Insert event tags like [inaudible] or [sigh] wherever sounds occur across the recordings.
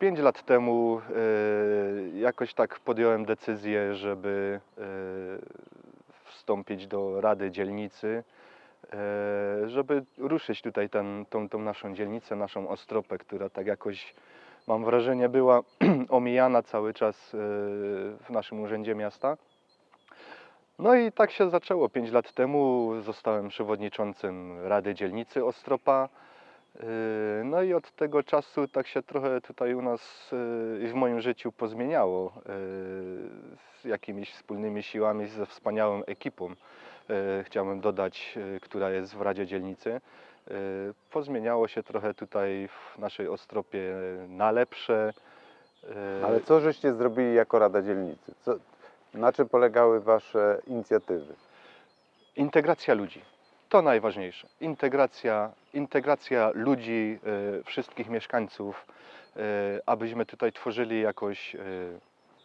Pięć lat temu e, jakoś tak podjąłem decyzję, żeby e, wstąpić do Rady Dzielnicy, e, żeby ruszyć tutaj ten, tą, tą naszą dzielnicę, naszą Ostropę, która tak jakoś, mam wrażenie, była [clears throat] omijana cały czas w naszym Urzędzie Miasta. No i tak się zaczęło. Pięć lat temu zostałem przewodniczącym Rady Dzielnicy Ostropa. Yy, No i od tego czasu tak się trochę tutaj u nas yy, i w moim życiu pozmieniało. yy, Z jakimiś wspólnymi siłami, ze wspaniałą ekipą, chciałbym dodać, która jest w Radzie Dzielnicy. Pozmieniało się trochę tutaj w naszej Ostropie na lepsze. Ale co żeście zrobili jako Rada Dzielnicy? Co, na czym polegały Wasze inicjatywy? Integracja ludzi. To najważniejsze. Integracja, integracja ludzi, e, wszystkich mieszkańców, e, abyśmy tutaj tworzyli jakoś e,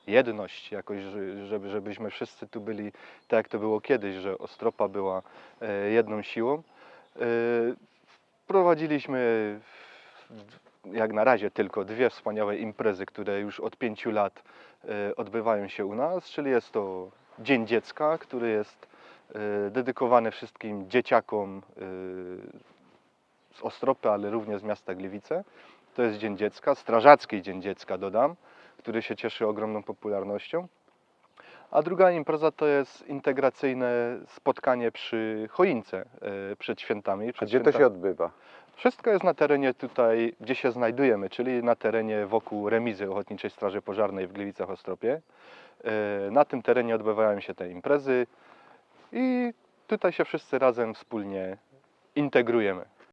jedność, jakoś, że- żeby, żebyśmy wszyscy tu byli tak jak to było kiedyś, że Ostropa była jedną siłą. Prowadziliśmy jak na razie tylko dwie wspaniałe imprezy, które już od pięciu lat odbywają się u nas, czyli jest to Dzień Dziecka, który jest e, dedykowany wszystkim dzieciakom e, z Ostropy, ale również z miasta Gliwice. To jest Dzień Dziecka, Strażacki Dzień Dziecka dodam, który się cieszy ogromną popularnością. A druga impreza to jest integracyjne spotkanie przy choince e, przed świętami. A Przed gdzie to się odbywa? wszystko jest na terenie tutaj, gdzie się znajdujemy, czyli na terenie wokół remizy Ochotniczej Straży Pożarnej w Gliwicach Ostropie. E, Na tym terenie odbywają się te imprezy i tutaj się wszyscy razem wspólnie integrujemy.